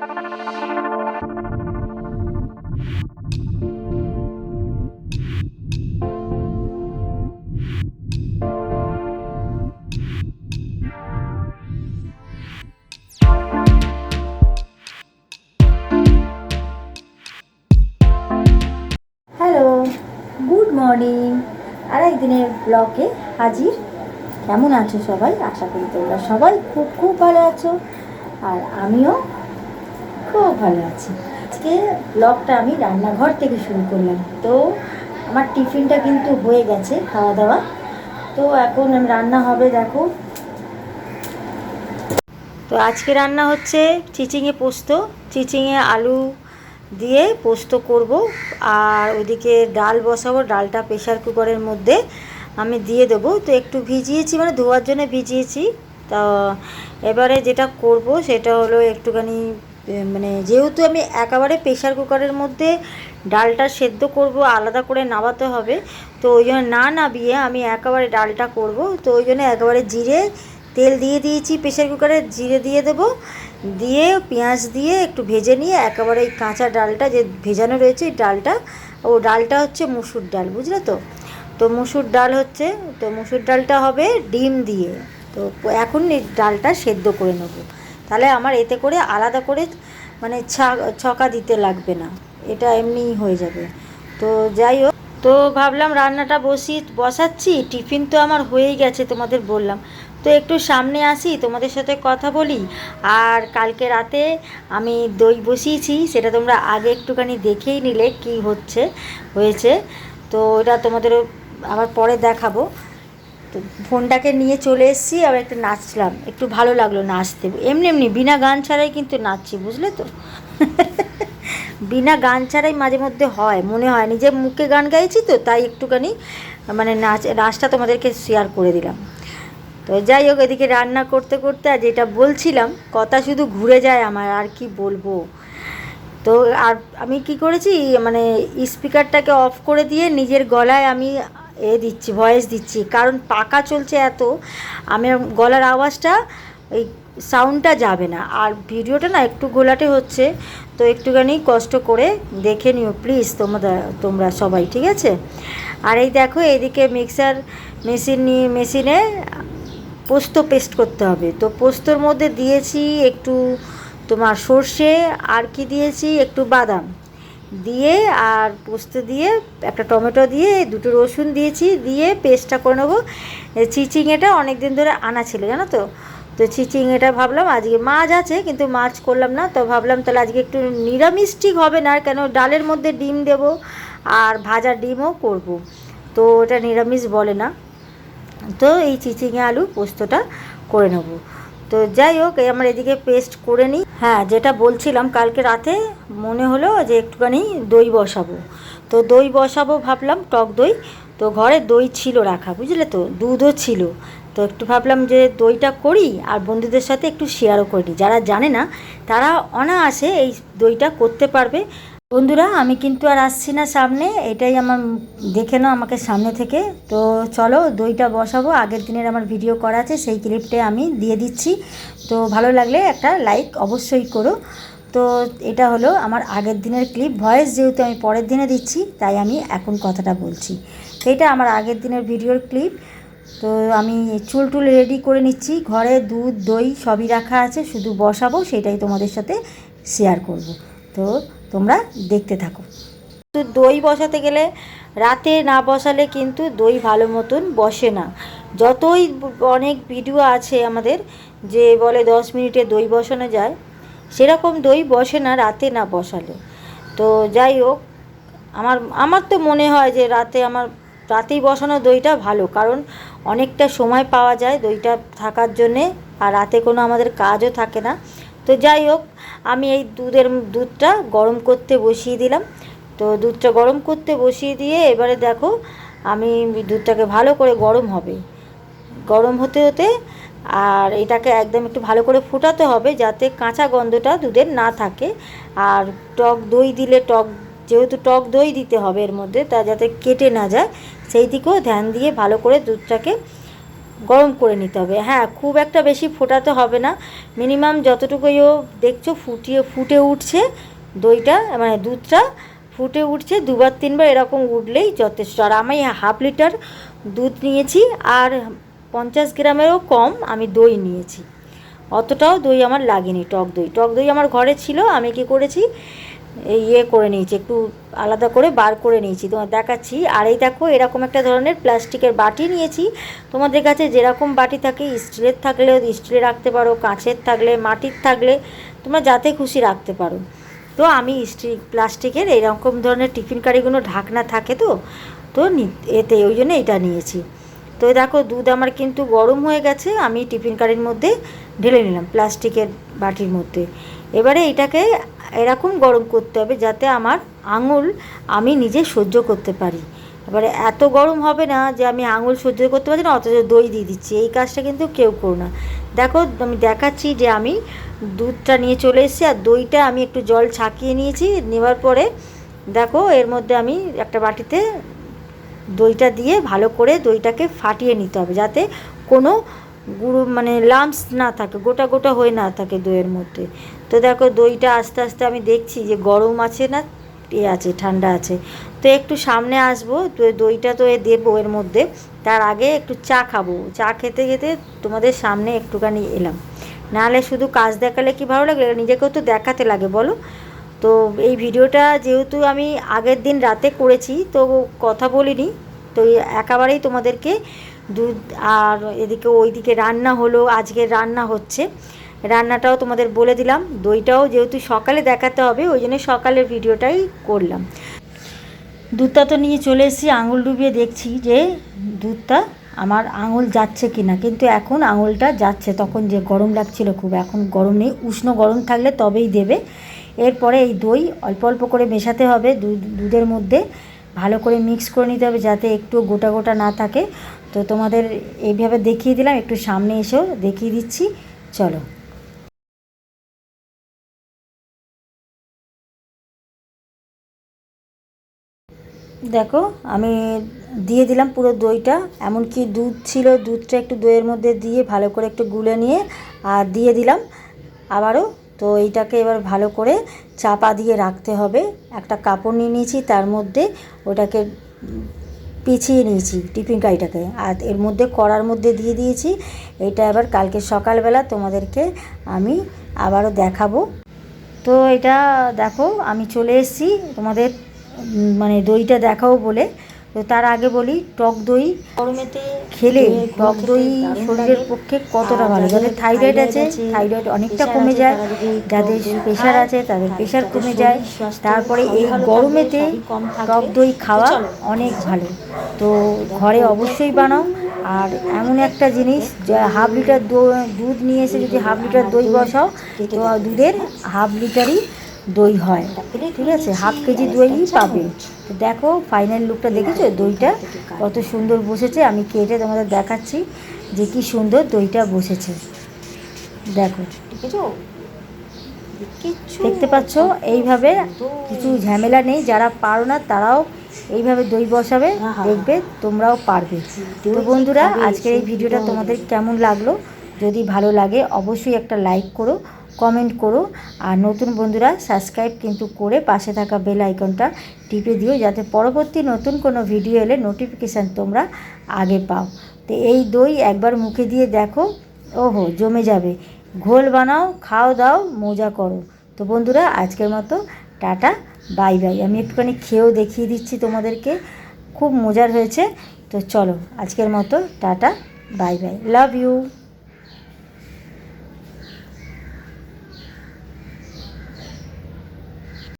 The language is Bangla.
হ্যালো গুড মর্নিং আর একদিনের ব্লগে হাজির। কেমন আছো সবাই? আশা করি তোমরা সবাই খুব খুব ভালো আছো। আর আমিও খুব ভালো আছি। আজকে ব্লগটা আমি রান্নাঘর থেকে শুরু করলাম। তো আমার টিফিনটা কিন্তু হয়ে গেছে খাওয়া দাওয়া তো এখন আমি রান্না হবে, দেখো। তো আজকে রান্না হচ্ছে চিচিঙে পোস্ত। চিচিঙে আলু দিয়ে পোস্ত করব। আর ওইদিকে ডাল বসাবো, ডালটা প্রেশার কুকারের মধ্যে আমি দিয়ে দেবো। তো একটু ভিজিয়েছি মানে ধোয়ার জন্য ভিজিয়েছি। তা এবারে যেটা করব, সেটা হলো একটুখানি মানে যেহেতু আমি একেবারে প্রেশার কুকারের মধ্যে ডালটা সেদ্ধ করব, আলাদা করে নামাতে হবে, তো ওই জন্য না নাবিয়ে আমি একেবারে ডালটা করব, তো ওই জন্য একেবারে জিরে তেল দিয়ে দিয়েছি প্রেশার কুকারে জিরে দিয়ে দেবো, দিয়ে পেঁয়াজ দিয়ে একটু ভেজে নিয়ে একেবারে এই কাঁচা ডালটা যে ভেজানো রয়েছে এই ডালটা, ও ডালটা হচ্ছে মুসুর ডাল, বুঝলে তো? তো মুসুর ডাল হচ্ছে, তো মুসুর ডালটা হবে ডিম দিয়ে, তো এখন এই ডালটা সেদ্ধ করে নেব। তাহলে আমার এতে করে আলাদা করে মানে ছকা দিতে লাগবে না। এটা এমনিই হয়ে যাবে। তো যাই হোক, তো ভাবলাম রান্নাটা বসি, বসাচ্ছি, টিফিন তো আমার হয়েই গেছে তোমাদের বললাম। তো একটু সামনে আসি, তোমাদের সাথে কথা বলি। আর কালকে রাতে আমি দই বসিয়েছি, সেটা তোমরা আগে একটুখানি দেখেই নিলে কি হচ্ছে, হয়েছে। তো এটা তোমাদের আবার পরে দেখাবো। তো ফোনটাকে নিয়ে চলে এসেছি, আবার একটু নাচলাম। একটু ভালো লাগল নাচতে। এমনি এমনি, বিনা গান ছাড়াই কিন্তু নাচছি, বুঝলে তো? বিনা গান ছাড়াই মাঝে মধ্যে হয়, মনে হয় নিজের মুখে গান গাইছি তো, তাই একটুখানি মানে নাচ, নাচটা তোমাদেরকে শেয়ার করে দিলাম। তো যাই হোক, এদিকে রান্না করতে করতে আর যেটা বলছিলাম, কথা শুধু ঘুরে যায় আমার, আর কি বলব? তো আর আমি কি করেছি মানে স্পিকারটাকে অফ করে দিয়ে নিজের গলায় আমি এ দিচ্ছি, ভয়েস দিচ্ছি, কারণ পাকা চলছে এত, আমি গলার আওয়াজটা ওই সাউন্ডটা যাবে না। আর ভিডিওটা না একটু গোলাটে হচ্ছে, তো একটুখানি কষ্ট করে দেখে নিও প্লিজ তোমরা তোমরা সবাই, ঠিক আছে? আর এই দেখো এদিকে মিক্সার মেশিন নিয়ে মেশিনে পোস্ত পেস্ট করতে হবে। তো পোস্তর মধ্যে দিয়েছি একটু তোমার সর্ষে, আর কি দিয়েছি? একটু বাদাম। দিয়ে আর পোস্ত দিয়ে, একটা টমেটো দিয়ে দুটো রসুন দিয়েছি, দিয়ে পেস্টটা করে নেব। চিচিংয়েটা অনেক দিন ধরে আনা ছিল, জানো তো? তো চিচিংয়েটা ভাবলাম আজকে মাছ আছে, কিন্তু মাছ করলাম না, তো ভাবলাম তাহলে আজকে একটু নিরামিষ ঠিক হবে না কেন ডালের মধ্যে ডিম দেব আর ভাজা ডিমও করব। তো ওটা নিরামিষ বলে না। তো এই চিচিঙে আলু পোস্তটা করে নেব। তো যাই হোক আমার এদিকে পেস্ট করে নিই। হ্যাঁ যেটা বলছিলাম, কালকে রাতে মনে হলো যে একটুখানি দই বসাবো। তো দই বসাবো ভাবলাম, টক দই। তো ঘরে দই ছিল রাখা, বুঝলে তো? দুধও ছিল। তো একটু ভাবলাম যে দইটা করি আর বন্ধুদের সাথে একটু শেয়ারও করি যারা জানে না, তারা অনায়াসে এই দইটা করতে পারবে। বন্ধুরা, আমি কিন্তু আর আসছি না সামনে। এটাই আমার দেখে নাও আমাকে সামনে থেকে। তো চলো, দইটা বসাবো। আগের দিনের আমার ভিডিও করা আছে, সেই ক্লিপটা আমি দিয়ে দিচ্ছি। তো ভালো লাগলে একটা লাইক অবশ্যই করো। তো এটা হলো আমার আগের দিনের ক্লিপ। ভয়েস যেহেতু আমি পরের দিনে দিচ্ছি, তাই আমি এখন কথাটা বলছি। এটা আমার আগের দিনের ভিডিওর ক্লিপ। তো আমি চুল টুল রেডি করে নিচ্ছি। ঘরে দুধ, দই সবই রাখা আছে। শুধু বসাবো, সেটাই তোমাদের সাথে শেয়ার করব। তো তোমরা দেখতে থাকো। তো দই বসাতে গেলে রাতে না বসালে কিন্তু দই ভালো মতন বসে না। যতই অনেক ভিডিও আছে আমাদের যে বলে দশ মিনিটে দই বসানো যায়, সেরকম দই বসে না রাতে না বসালে। তো যাই হোক, আমার আমার তো মনে হয় যে রাতে আমার, রাতেই বসানো দইটা ভালো। কারণ অনেকটা সময় পাওয়া যায় দইটা থাকার জন্যে, আর রাতে কোনো আমাদের কাজও থাকে না। তো যাই হোক, আমি এই দুধের দুধটা গরম করতে বসিয়ে দিলাম। তো দুধটা গরম করতে বসিয়ে দিয়ে এবারে দেখো, আমি দুধটাকে ভালো করে গরম হবে। গরম হতে হতে আর এটাকে একদম একটু ভালো করে ফোটাতে হবে যাতে কাঁচা গন্ধটা দুধের না থাকে। আর টক দই দিলে টক, যেহেতু টক দই দিতে হবে এর মধ্যে, তা যাতে কেটে না যায়, সেই দিকেও ধ্যান দিয়ে ভালো করে দুধটাকে গরম করে নিতে হবে। হ্যাঁ খুব একটা বেশি ফোটাতে হবে না। মিনিমাম যতটুকুই ও দেখছ ফুটিয়ে, ফুটে উঠছে দইটা মানে দুধটা, ফুটে উঠছে দুবার, তিনবার এরকম উঠলেই যথেষ্ট। আর আমি হাফ লিটার দুধ নিয়েছি আর পঞ্চাশ গ্রামেরও কম আমি দই নিয়েছি। অতটাও দই আমার লাগেনি, টক দই। টক দই আমার ঘরে ছিল, আমি কি করেছি ইয়ে করে নিয়েছি, একটু আলাদা করে বার করে নিয়েছি। তোমার দেখাচ্ছি, আর এই দেখো এরকম একটা ধরনের প্লাস্টিকের বাটি নিয়েছি। তোমাদের কাছে যেরকম বাটি থাকে, স্টিলের থাকলে স্টিলে রাখতে পারো, কাঁচের থাকলে, মাটির থাকলে, তোমরা যাতে খুশি রাখতে পারো। তো আমি স্টিল, প্লাস্টিকের এরকম ধরনের টিফিন কারিগুলো ঢাকনা থাকে তো তো এতে ওই জন্য এটা নিয়েছি। তো দেখো, দুধ আমার কিন্তু গরম হয়ে গেছে, আমি টিফিন কারির মধ্যে ঢেলে নিলাম, প্লাস্টিকের বাটির মধ্যে। এবারে এটাকে এরকম গরম করতে হবে যাতে আমার আঙুল আমি নিজে সহ্য করতে পারি। এবারে এত গরম হবে না যে আমি আঙুল সহ্য করতে পারছি না, অথচ দই দিয়ে দিচ্ছি। এই কাজটা কিন্তু কেউ করো না। দেখো, আমি দেখাচ্ছি যে আমি দুধটা নিয়ে চলে এসেছি আর দইটা আমি একটু জল ছাকিয়ে নিয়েছি। নেওয়ার পরে দেখো, এর মধ্যে আমি একটা বাটিতে দইটা দিয়ে ভালো করে দইটাকে ফাটিয়ে নিতে হবে যাতে কোনো গুঁড়ো মানে লাম্পস না থাকে, গোটা গোটা হয়ে না থাকে দইয়ের মধ্যে। তো দেখো দইটা আস্তে আস্তে আমি দেখছি যে গরম আছে না, এ আছে, ঠান্ডা আছে। তো একটু সামনে আসব, তো দইটা তো এ দেবো এর মধ্যে। তার আগে একটু চা খাব। চা খেতে খেতে তোমাদের সামনে একটুখানি এলাম। নাহলে শুধু কাজ দেখালে কি ভালো লাগে? নিজেকেও তো দেখাতে লাগে, বলো? তো এই ভিডিওটা যেহেতু আমি আগের দিন রাতে করেছি, তো কথা বলিনি। তো একেবারেই তোমাদেরকে দুধ আর এদিকে ওইদিকে রান্না হলো, আজকে রান্না হচ্ছে। রান্নাটাও তোমাদের বলে দিলাম, দইটাও যেহেতু সকালে দেখাতে হবে, ওই জন্য সকালের ভিডিওটাই করলাম। দুধটা তো নিয়ে চলে এসেছি, আঙুল ডুবিয়ে দেখছি যে দুধটা আমার আঙুল যাচ্ছে কি না কিন্তু এখন আঙুলটা যাচ্ছে, তখন যে গরম লাগছিল খুব, এখন গরম নেই, উষ্ণ গরম থাকলে তবেই দেবে। এরপরে এই দই অল্প অল্প করে মেশাতে হবে, দুধ, দুধের মধ্যে ভালো করে মিক্স করে নিতে হবে যাতে একটু গোটা গোটা না থাকে। তো তোমাদের এইভাবে দেখিয়ে দিলাম, একটু সামনে এসেও দেখিয়ে দিচ্ছি। চলো। দেখো, আমি দিয়ে দিলাম পুরো দইটা, এমনকি দুধ ছিল, দুধটা একটু দইয়ের মধ্যে দিয়ে ভালো করে একটু গুলে নিয়ে, আর দিয়ে দিলাম আবারও। তো এইটাকে এবার ভালো করে চাপা দিয়ে রাখতে হবে। একটা কাপড় নিয়ে নিয়েছি, তার মধ্যে ওটাকে পিছিয়ে নিয়েছি টিফিন কারিটাকে। আর এর মধ্যে কড়ার মধ্যে দিয়ে দিয়েছি। এটা এবার কালকে সকালবেলা তোমাদেরকে আমি আবারও দেখাবো। তো এটা দেখো, আমি চলে এসেছি তোমাদের মানে দইটা দেখাও বলে। তো তার আগে বলি টক দই গরমেতে খেলে টক দই শরীরের পক্ষে কতটা ভালো? যাদের থাইরয়েড আছে থাইরয়েড অনেকটা কমে যায় যাদের প্রেশার আছে তাদের প্রেশার কমে যায়। তারপরে এই গরমেতে টক দই খাওয়া অনেক ভালো। তো ঘরে অবশ্যই বানাও। আর এমন একটা জিনিস যে হাফ লিটার দুধ নিয়ে এসে যদি হাফ লিটার দই বসাও তো দুধের হাফ লিটারই দই হয়। ঠিক আছে? হাফ কেজি দইই পাবে। তো দেখো ফাইনাল লুকটা দেখেছ? দইটা কত সুন্দর বসেছে আমি কেটে তোমাদের দেখাচ্ছি যে কি সুন্দর দইটা বসেছে। দেখো। দেখেছ? দেখতে পাচ্ছ? এইভাবে কিছু ঝামেলা নেই যারা পারো না তারাও এইভাবে দই বসাবে দেখবে তোমরাও পারবে। তো বন্ধুরা আজকের এই ভিডিওটা তোমাদের কেমন লাগল? যদি ভালো লাগে, অবশ্যই একটা লাইক করো কমেন্ট করো, আর নতুন বন্ধুরা সাবস্ক্রাইব কিন্তু করে পাশে থাকা বেল আইকনটা টিপে দিও, যাতে পরবর্তী নতুন কোনো ভিডিও এলে নোটিফিকেশান তোমরা আগে পাও। তো এই দই একবার মুখে দিয়ে দেখো, ওহো, জমে যাবে। ঘোল বানাও, খাও দাও, মজা করো। তো বন্ধুরা, আজকের মতো টাটা বাই বাই আমি একটুখানি খেয়েও দেখিয়ে দিচ্ছি তোমাদেরকে, খুব মজার হয়েছে। তো চলো, আজকের মতো tata bye bye love you